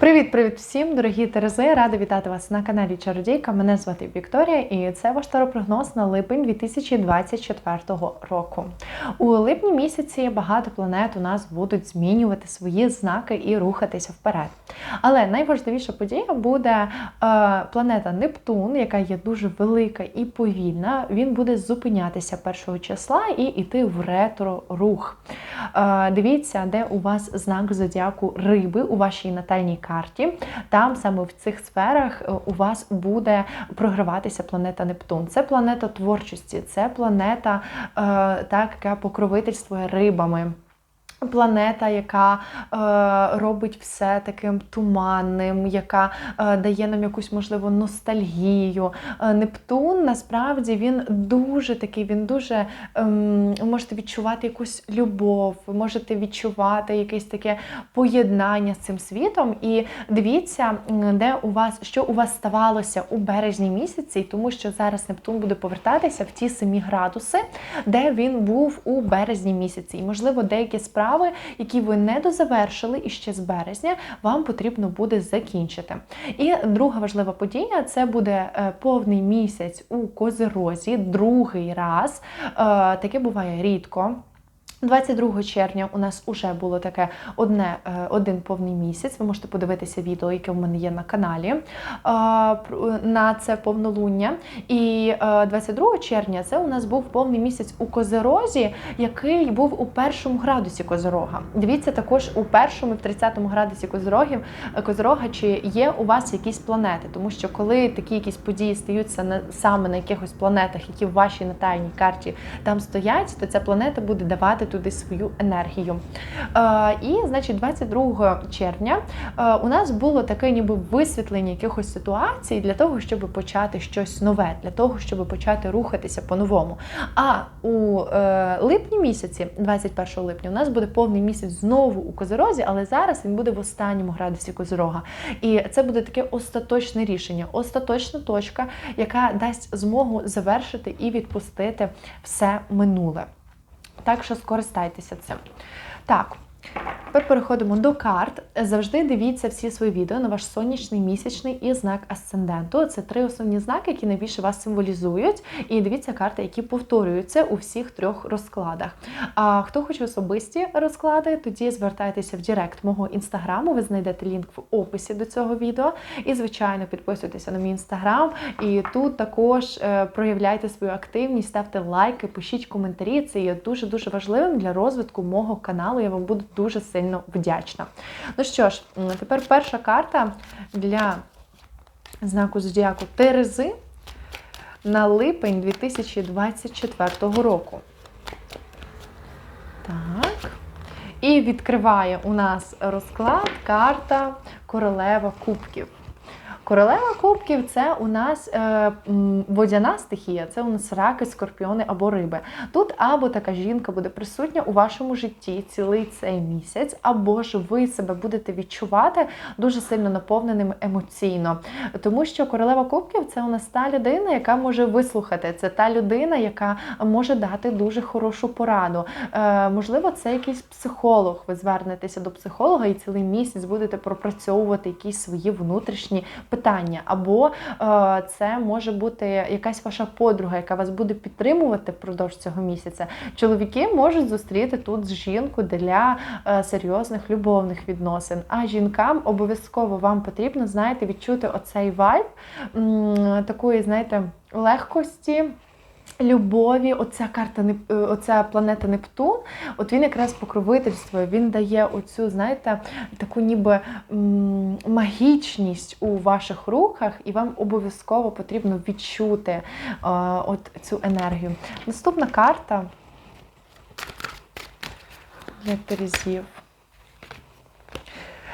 Привіт-привіт всім, дорогі Терези! Рада вітати вас на каналі Чародійка. Мене звати Вікторія, і це ваш таропрогноз на липень 2024 року. У липні місяці багато планет у нас будуть змінювати свої знаки і рухатися вперед. Але найважливіша подія буде е, планета Нептун, яка є дуже велика і повільна. Він буде зупинятися першого числа і йти в ретро-рух. Е, дивіться, де у вас знак зодіаку риби у вашій натальній карті. Там саме в цих сферах е, у вас буде програватися планета Нептун. Це планета творчості, це планета, е, так, яка покровительствує рибами. Планета, яка е, робить все таким туманним, яка е, дає нам якусь можливо ностальгію. Е, Нептун насправді він дуже такий, він дуже ви можете відчувати якусь любов, ви можете відчувати якесь таке поєднання з цим світом. І дивіться, де у вас що у вас ставалося у березні місяці, тому що зараз Нептун буде повертатися в ті самі градуси, де він був у березні місяці. І можливо, деякі справи справи, які ви не дозавершили і ще з березня, вам потрібно буде закінчити. І друга важлива подія це буде е, повний місяць у Козерозі, другий раз. Е, таке буває рідко. 22 червня у нас вже було таке одне, е, один повний місяць. Ви можете подивитися відео, яке в мене є на каналі е, на це повнолуння. І 22 е, червня це у нас був повний місяць у Козерозі, який був у першому градусі Козерога. Дивіться також у першому і в 30 градусі Козерогів Козерога, чи є у вас якісь планети, тому що коли такі якісь події стаються на саме на якихось планетах, які в вашій натальній карті там стоять, то ця планета буде давати туди свою енергію. Е, І, значить, 22 червня е, у нас було таке ніби висвітлення якихось ситуацій для того, щоб почати щось нове, для того, щоб почати рухатися по-новому. А у е, липні місяці, 21 липня, у нас буде повний місяць знову у Козерозі, але зараз він буде в останньому градусі Козерога. І це буде таке остаточне рішення, остаточна точка, яка дасть змогу завершити і відпустити все минуле. Так що скористайтеся цим. Так. Тепер переходимо до карт. Завжди дивіться всі свої відео на ваш сонячний, місячний і знак асценденту. Це три основні знаки, які найбільше вас символізують. І дивіться карти, які повторюються у всіх трьох розкладах. А хто хоче особисті розклади, тоді звертайтеся в Директ мого інстаграму. Ви знайдете лінк в описі до цього відео. І, звичайно, підписуйтеся на мій інстаграм. І тут також е, проявляйте свою активність, ставте лайки, пишіть коментарі. Це є дуже дуже важливим для розвитку мого каналу. Я вам буду дуже сильно вдячна. Ну що ж, тепер перша карта для знаку Зодіаку Терези на липень 2024 року. Так. І відкриває у нас розклад карта Королева Кубків. Королева кубків це у нас е, водяна стихія, це у нас раки, скорпіони або риби. Тут або така жінка буде присутня у вашому житті цілий цей місяць, або ж ви себе будете відчувати дуже сильно наповненим емоційно. Тому що королева кубків це у нас та людина, яка може вислухати. Це та людина, яка може дати дуже хорошу пораду. Е, Можливо, це якийсь психолог. Ви звернетеся до психолога і цілий місяць будете пропрацьовувати якісь свої внутрішні питання питання, або е, це може бути якась ваша подруга, яка вас буде підтримувати впродовж цього місяця. Чоловіки можуть зустріти тут жінку для е, серйозних любовних відносин. А жінкам обов'язково вам потрібно, знаєте, відчути оцей вайб такої, знаєте, легкості любові, оця карта е, оця планета Нептун, от він якраз покровительствує, він дає оцю, знаєте, таку ніби магічність у ваших руках, і вам обов'язково потрібно відчути е, от цю енергію. Наступна карта для Терезів.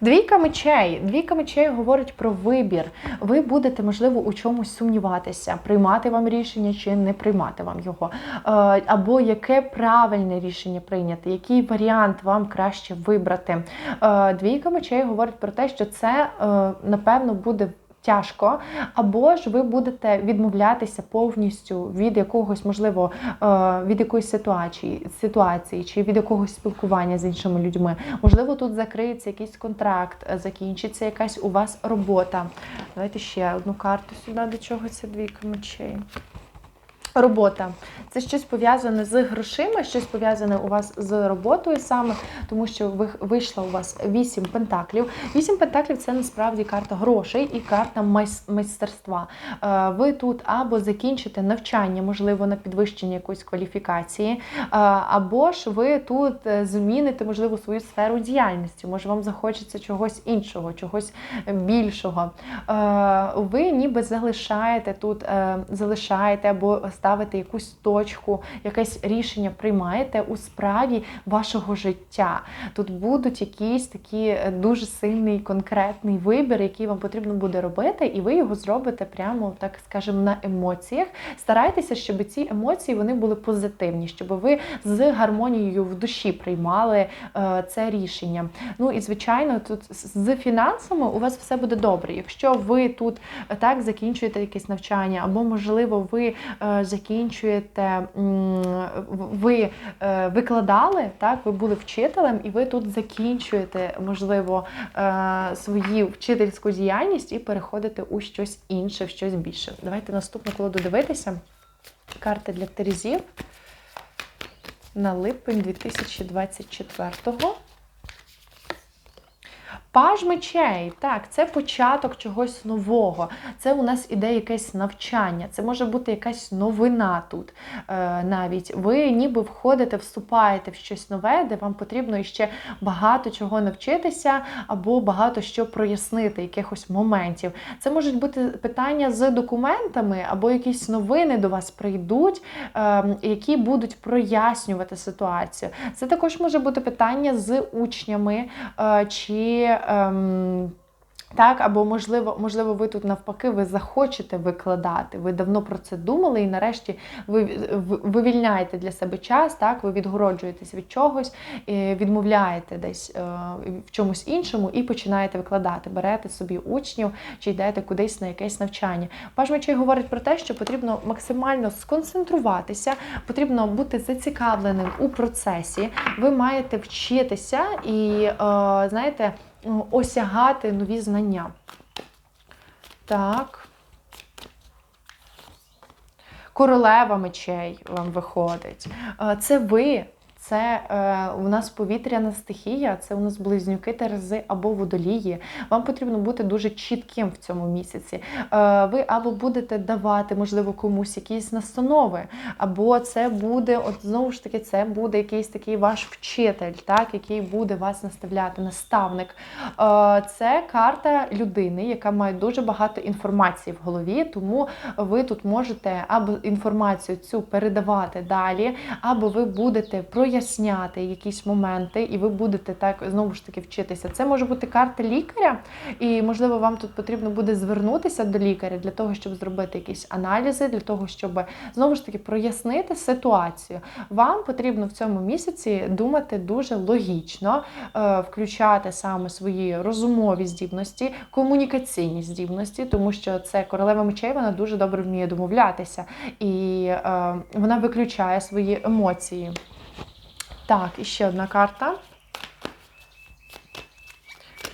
Двійка мечей. Двійка мечей говорить про вибір. Ви будете, можливо, у чомусь сумніватися, приймати вам рішення чи не приймати вам його. Е, або яке правильне рішення прийняти, який варіант вам краще вибрати. Е, двійка мечей говорить про те, що це, е, напевно, буде тяжко, або ж ви будете відмовлятися повністю від якогось, можливо, е, від якоїсь ситуації, ситуації чи від якогось спілкування з іншими людьми. Можливо, тут закриється якийсь контракт, е, закінчиться якась у вас робота. Давайте ще одну карту сюди, до чого це двійка мечей. Робота це щось пов'язане з грошима, щось пов'язане у вас з роботою саме, тому що ви вийшла у вас вісім пентаклів. Вісім пентаклів це насправді карта грошей і карта майстерства. Е, Ви тут або закінчите навчання, можливо, на підвищення якоїсь кваліфікації, е, або ж ви тут е, зміните, можливо, свою сферу діяльності. Може, вам захочеться чогось іншого, чогось більшого. Ви ніби залишаєте тут, залишаєте або ставите якусь точку, якесь рішення приймаєте у справі вашого життя. Тут будуть якісь такі е, дуже сильний конкретний вибір, який вам потрібно буде робити, і ви його зробите прямо, так скажемо, на емоціях. Старайтеся, щоб ці емоції вони були позитивні, щоб ви з гармонією в душі приймали е, це рішення. Ну і звичайно, тут з фінансами у вас все буде добре. Якщо ви тут е, так закінчуєте якесь навчання, або можливо ви закінчуєте, ви е, викладали, так, ви були вчителем, і ви тут закінчуєте, можливо, е, свою вчительську діяльність і переходите у щось інше, в щось більше. Давайте наступну колоду дивитися. Карти для Терезів на липень 2024-го. Паж мечей, так, це початок чогось нового. Це у нас іде якесь навчання, це може бути якась новина тут. Е, навіть ви ніби входите, вступаєте в щось нове, де вам потрібно ще багато чого навчитися, або багато що прояснити, якихось моментів. Це можуть бути питання з документами, або якісь новини до вас прийдуть, е, які будуть прояснювати ситуацію. Це також може бути питання з учнями е, чи. Ем, так, або можливо, можливо, ви тут навпаки ви захочете викладати. Ви давно про це думали, і нарешті ви ви- вивільняєте для себе час, так, ви відгороджуєтесь від чогось, відмовляєте десь е, в чомусь іншому і починаєте викладати. Берете собі учнів чи йдете кудись на якесь навчання. Паж мечей говорить про те, що потрібно максимально сконцентруватися, потрібно бути зацікавленим у процесі. Ви маєте вчитися і, е, знаєте, осягати нові знання. Так. Королева мечей вам виходить. Е, Це ви. Це е, у нас повітряна стихія, це у нас близнюки, терези або водолії. Вам потрібно бути дуже чітким в цьому місяці. Е, ви або будете давати, можливо, комусь якісь настанови, або це буде, от знову ж таки, це буде якийсь такий ваш вчитель, так, який буде вас наставляти, наставник. Е, це карта людини, яка має дуже багато інформації в голові, тому ви тут можете або інформацію цю передавати далі, або ви будете проясняти якісь моменти, і ви будете так знову ж таки вчитися. Це може бути карта лікаря, і можливо вам тут потрібно буде звернутися до лікаря для того, щоб зробити якісь аналізи, для того, щоб знову ж таки прояснити ситуацію. Вам потрібно в цьому місяці думати дуже логічно, е, включати саме свої розумові здібності, комунікаційні здібності, тому що це королева мечей, вона дуже добре вміє домовлятися, і е, вона виключає свої емоції. Так, і ще одна карта.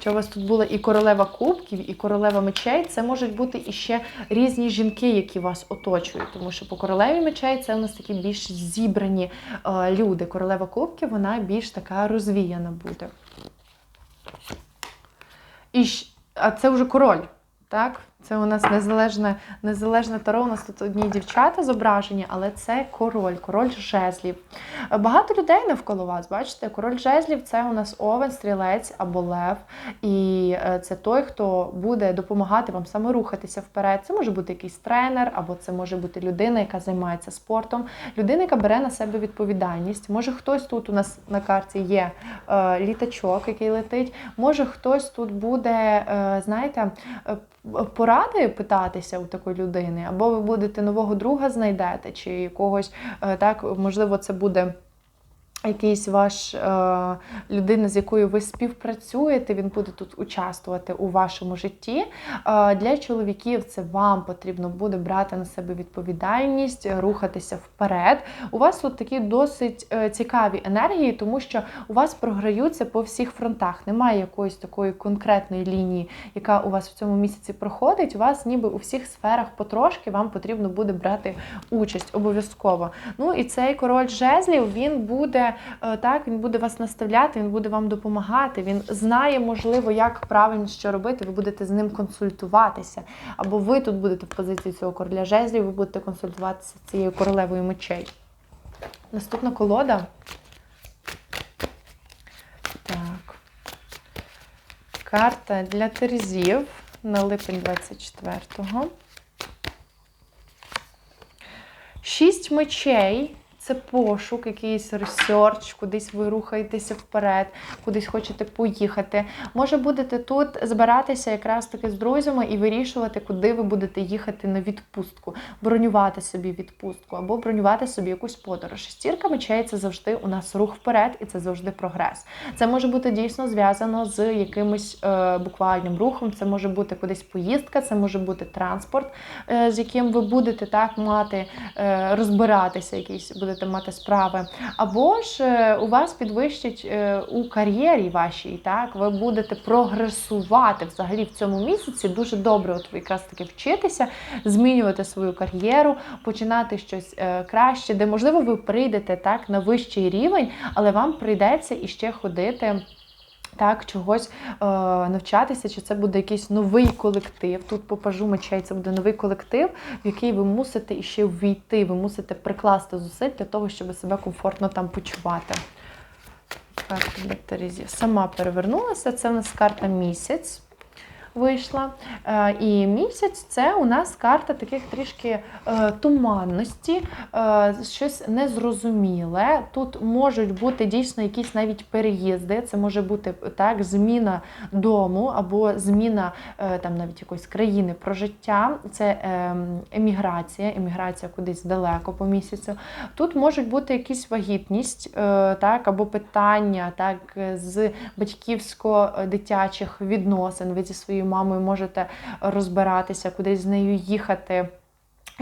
Що у вас тут була і королева кубків, і королева мечей, це можуть бути і ще різні жінки, які вас оточують. Тому що по королеві мечей це у нас такі більш зібрані е, люди. Королева кубків, вона більш така розвіяна буде. І, а це вже король, так? Це у нас незалежне, незалежне таро. У нас тут одні дівчата зображені, але це король, король жезлів. Багато людей навколо вас, бачите, король жезлів це у нас овен, стрілець або лев. І е, це той, хто буде допомагати вам саме рухатися вперед. Це може бути якийсь тренер, або це може бути людина, яка займається спортом, людина, яка бере на себе відповідальність. Може, хтось тут у нас на карті є е, літачок, який летить. Може, хтось тут буде, е, знаєте, поради питатися у такої людини, або ви будете нового друга знайдете, чи якогось е, так, можливо, це буде. Якийсь ваш е, людина, з якою ви співпрацюєте, він буде тут участвувати у вашому житті. Е, для чоловіків це вам потрібно буде брати на себе відповідальність, рухатися вперед. У вас тут такі досить е, цікаві енергії, тому що у вас програються по всіх фронтах. Немає якоїсь такої конкретної лінії, яка у вас в цьому місяці проходить. У вас ніби у всіх сферах потрошки вам потрібно буде брати участь обов'язково. Ну і цей король жезлів він буде. Е, так, він буде вас наставляти, він буде вам допомагати. Він знає, можливо, як правильно що робити. Ви будете з ним консультуватися. Або ви тут будете в позиції цього короля жезлів, ви будете консультуватися цією королевою мечей. Наступна колода. Так. Карта для терезів на липень 24-го. Шість мечей. Це пошук, якийсь ресерч, кудись ви рухаєтеся вперед, кудись хочете поїхати. Може будете тут збиратися якраз таки з друзями і вирішувати, куди ви будете їхати на відпустку, бронювати собі відпустку або бронювати собі якусь подорож. Стірка мечей це завжди у нас рух вперед, і це завжди прогрес. Це може бути дійсно зв'язано з якимось е, буквальним рухом. Це може бути кудись поїздка, це може бути транспорт, е, з яким ви будете так мати е, розбиратися, якийсь буде будете мати справи, або ж е, у вас підвищить е, у кар'єрі вашій, так ви будете прогресувати взагалі в цьому місяці. Дуже добре, от якраз таки вчитися, змінювати свою кар'єру, починати щось е, краще, де можливо ви прийдете так на вищий рівень, але вам прийдеться іще ходити. Так, чогось е, навчатися, чи це буде якийсь новий колектив. Тут покажу мечей, це буде новий колектив, в який ви мусите іще ввійти, ви мусите прикласти зусиль для того, щоб себе комфортно там почувати. Карта для Терезі. Сама перевернулася. Це у нас карта місяць вийшла. Е, і місяць це у нас карта таких трішки е, туманності, е, щось незрозуміле. Тут можуть бути дійсно якісь навіть переїзди. Це може бути так, зміна дому або зміна там навіть якоїсь країни прожиття. Це еміграція, еміграція кудись далеко по місяцю. Тут можуть бути якісь вагітність, так, або питання так, з батьківсько-дитячих відносин. Ви зі своїм своєю мамою можете розбиратися, кудись з нею їхати.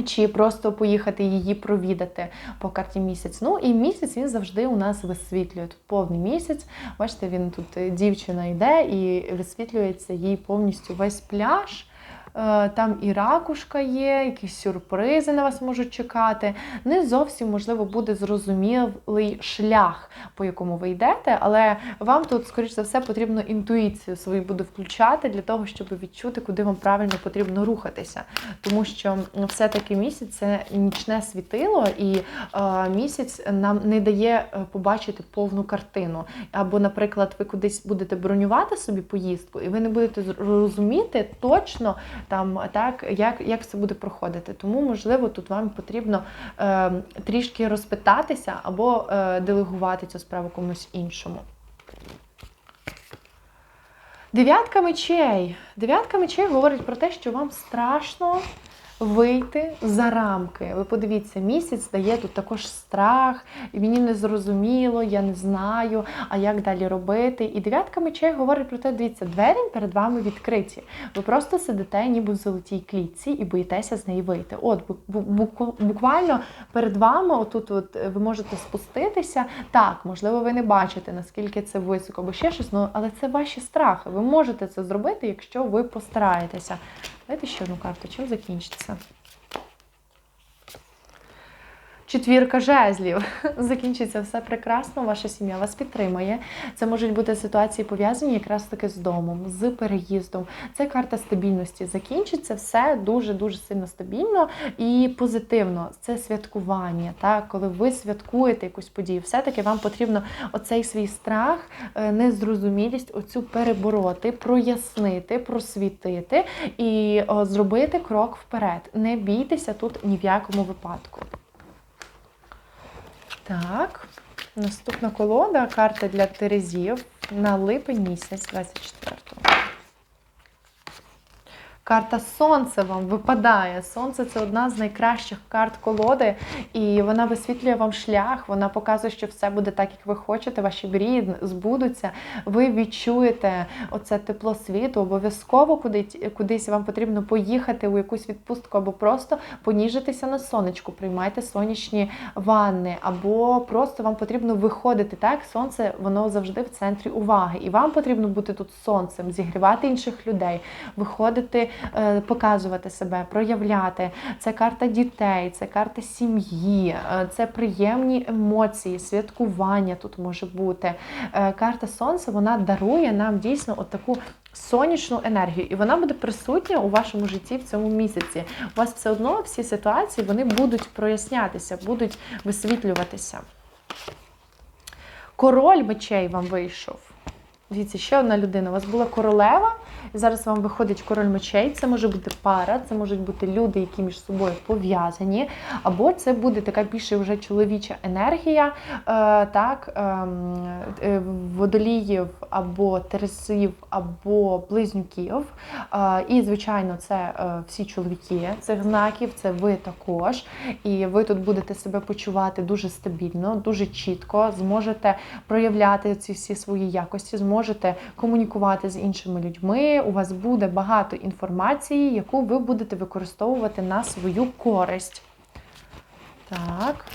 Чи просто поїхати її провідати по карті місяць. Ну і місяць він завжди у нас висвітлює. Тут повний місяць. Бачите, він тут е, дівчина йде і висвітлюється їй повністю весь пляж. Е, там і ракушка є, якісь сюрпризи на вас можуть чекати. Не зовсім, можливо, буде зрозумілий шлях, по якому ви йдете, але вам тут, скоріш за все, потрібно інтуїцію свою буде включати для того, щоб відчути, куди вам правильно потрібно рухатися. Тому що все-таки місяць це нічне світило, і е, місяць нам не дає е, побачити повну картину. Або, наприклад, ви кудись будете бронювати собі поїздку, і ви не будете розуміти точно там так, як як це буде проходити. Тому, можливо, тут вам потрібно е, трішки розпитатися або е, делегувати цю справу комусь іншому. Дев'ятка мечей. Дев'ятка мечей говорить про те, що вам страшно вийти за рамки. Ви подивіться, місяць дає тут також страх, і мені не зрозуміло, я не знаю, а як далі робити. І дев'ятка мечей говорить про те, дивіться, двері перед вами відкриті. Ви просто сидите, ніби в золотій клітці, і боїтеся з неї вийти. От, буквально перед вами, отут от ви можете спуститися. Так, можливо, ви не бачите, наскільки це високо, або ще щось, ну, але це ваші страхи. Ви можете це зробити, якщо ви постараєтеся. Давайте ще одну карту. Чим закінчиться? Четвірка жезлів. Закінчиться все прекрасно, ваша сім'я вас підтримає. Це можуть бути ситуації пов'язані якраз таки з домом, з переїздом. Це карта стабільності. Закінчиться все дуже-дуже сильно стабільно і позитивно. Це святкування. Так? Коли ви святкуєте якусь подію, все-таки вам потрібно оцей свій страх, е, незрозумілість, оцю перебороти, прояснити, просвітити і зробити крок вперед. Не бійтеся тут ні в якому випадку. Так, наступна колода карта для Терезів на липень місяць 24-го. Карта Сонце вам випадає. Сонце це одна з найкращих карт колоди, і вона висвітлює вам шлях. Вона показує, що все буде так, як ви хочете. Ваші мрії збудуться. Ви відчуєте оце тепло світу. Обов'язково кудись, кудись вам потрібно поїхати у якусь відпустку, або просто поніжитися на сонечку. Приймайте сонячні ванни, або просто вам потрібно виходити. Так, сонце воно завжди в центрі уваги, і вам потрібно бути тут сонцем, зігрівати інших людей, виходити. Е, показувати себе, проявляти. Це карта дітей, це карта сім'ї, е, це приємні емоції, святкування тут може бути. Е, карта Сонця вона дарує нам дійсно от таку. Сонячну енергію, і вона буде присутня у вашому житті в цьому місяці. У вас все одно всі ситуації вони будуть прояснятися, будуть висвітлюватися. Король мечей вам вийшов. Дивіться, ще одна людина. У вас була королева, зараз вам виходить король мечей. Це може бути пара, це можуть бути люди, які між собою пов'язані, або це буде така більше вже чоловіча енергія, е, так, ем, е, водоліїв, або тересів, або близнюків. Е, і, звичайно, це всі чоловіки цих знаків, це ви також. І ви тут будете себе почувати дуже стабільно, дуже чітко, зможете проявляти ці всі свої якості. зможете комунікувати з іншими людьми. У вас буде багато інформації, яку ви будете використовувати на свою користь. Так.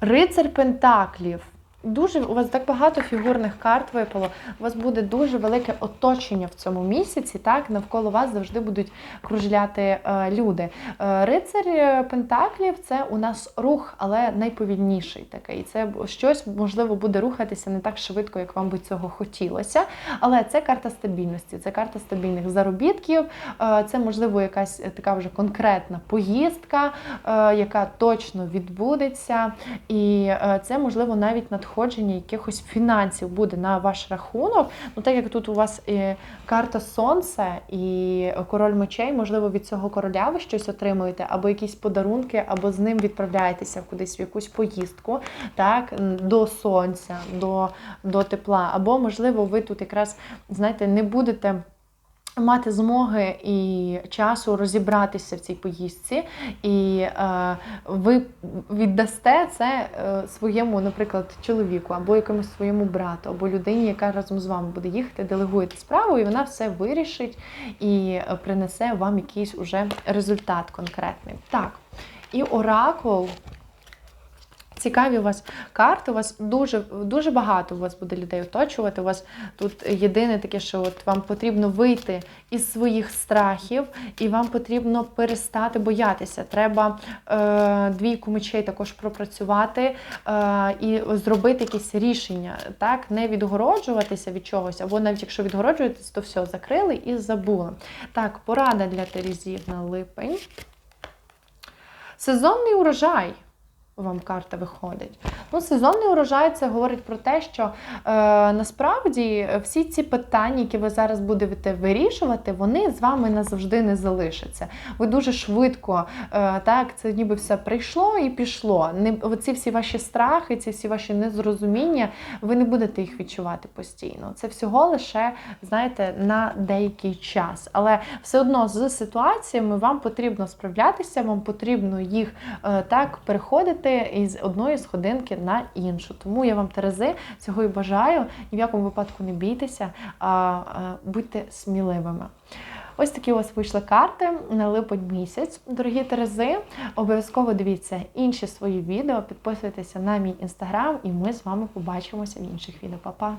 Рицар Пентаклів. Дуже у вас так багато фігурних карт випало. У вас буде дуже велике оточення в цьому місяці. Так, навколо вас завжди будуть кружляти е, люди. Е, Рицар е, Пентаклів це у нас рух, але найповільніший такий. Це щось можливо буде рухатися не так швидко, як вам би цього хотілося. Але це карта стабільності, це карта стабільних заробітків. Е, це можливо якась така вже конкретна поїздка, е, яка точно відбудеться, і е, це можливо навіть надходить надходження якихось фінансів буде на ваш рахунок. Ну, так як тут у вас і карта Сонце і король мечей, можливо, від цього короля ви щось отримуєте, або якісь подарунки, або з ним відправляєтеся кудись в якусь поїздку, так, до сонця, до, до тепла. Або, можливо, ви тут якраз, знаєте, не будете. Мати змоги і часу розібратися в цій поїздці, і е, ви віддасте це е, своєму, наприклад, чоловіку, або якомусь своєму брату, або людині, яка разом з вами буде їхати, делегуєте справу, і вона все вирішить і принесе вам якийсь уже результат конкретний. Так, і оракул. Цікаві у вас карти, у вас дуже дуже багато у вас буде людей оточувати. У вас тут єдине таке, що от вам потрібно вийти із своїх страхів, і вам потрібно перестати боятися. Треба е, двійку мечей також пропрацювати е, і зробити якесь рішення, так, не відгороджуватися від чогось, або навіть якщо відгороджуєтесь, то все закрили і забули. Так, порада для терезів на липень. Сезонний урожай вам карта виходить. Ну, Сезонний урожай це говорить про те, що е, насправді всі ці питання, які ви зараз будете вирішувати, вони з вами назавжди не залишаться. Ви дуже швидко, е, так, це ніби все прийшло і пішло. Не, Оці всі ваші страхи, ці всі ваші незрозуміння, ви не будете їх відчувати постійно. Це всього лише, знаєте, на деякий час. Але все одно з ситуаціями вам потрібно справлятися, вам потрібно їх е, так переходити перейти із одної сходинки на іншу. Тому я вам, Терези, цього і бажаю. Ні в якому випадку не бійтеся, а будьте сміливими. Ось такі у вас вийшли карти на липень місяць. Дорогі Терези, обов'язково дивіться інші свої відео, підписуйтеся на мій інстаграм, і ми з вами побачимося в інших відео. Па-па!